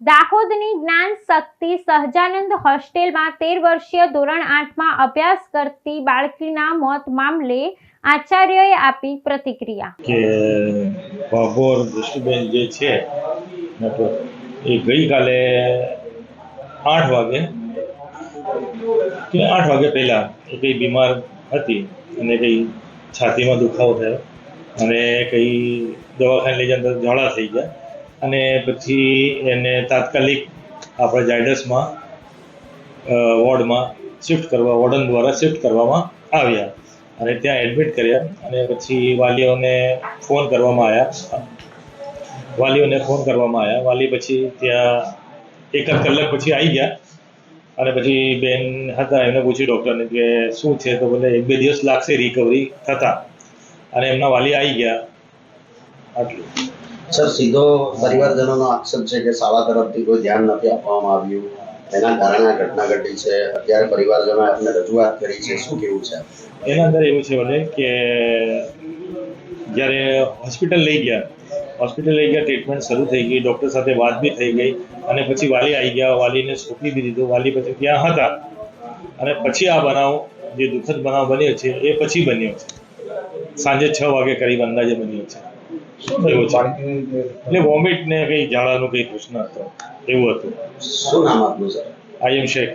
દાહોદની જ્ઞાન શક્તિ સહજાનંદ હોસ્ટેલમાં તેર વર્ષીય ધોરણ આઠમાં અભ્યાસ કરતી બાળકીના મોત મામલે આચાર્યએ આપી પ્રતિક્રિયા. કે ભાભોર દૃષ્ટિબેન જે છે એ ગઈકાલે આઠ વાગે, કે આઠ વાગે પહેલાં એ કંઈ બીમાર હતી અને કંઈ છાતીમાં દુખાવો થયો અને કંઈ દવાખાને લઈ જતા ઝાડા થઈ ગયા. અને પછી એને તાત્કાલિક આપણા જાયડસમાં વોર્ડમાં શિફ્ટ કરવા, વોર્ડન દ્વારા શિફ્ટ કરવામાં આવ્યા. અને ત્યાં એડમિટ કર્યા અને પછી વાલીઓને ફોન કરવામાં આવ્યા વાલીઓને ફોન કરવામાં આવ્યા વાલી પછી ત્યાં એક જ કલાક પછી આવી ગયા. અને પછી બેન હતા, એમને પૂછ્યું ડૉક્ટરને કે શું છે? તો બોલે, એક બે દિવસ લાગશે રિકવરી થતાં. અને એમના વાલી આવી ગયા. આટલું. સર, સીધો પરિવારજનોનો આક્ષેપ છે કે શાળા તરફથી કોઈ ધ્યાન નથી આપવામાં આવ્યું. એના કારણે આ ઘટના ઘટી છે. અત્યારે પરિવારજનોએ આપને રજૂઆત કરી છે. શું કેવું છે? એના અંદર એવું છે મને કે જ્યારે હોસ્પિટલ લઈ ગયા, હોસ્પિટલ લઈ ગયા, ટ્રીટમેન્ટ શરૂ થઈ ગઈ, ડૉક્ટર સાથે વાત બી થઈ ગઈ અને પછી વાલી આવી ગયા, વાલીને સોંપી બી દીધું, વાલી પછી ત્યાં હતા. અને પછી આ બનાવ, જે દુઃખદ બનાવ બન્યો છે, એ પછી બન્યો છે. સાંજે છ વાગે કરીબ અંદાજે બન્યો છે. છે? એટલે વોમિટ ને કંઈ ઝાડાનો કંઈ પ્રશ્ન હતો એવું હતું? શું નામ આપનું સર આઈ એમ શેખ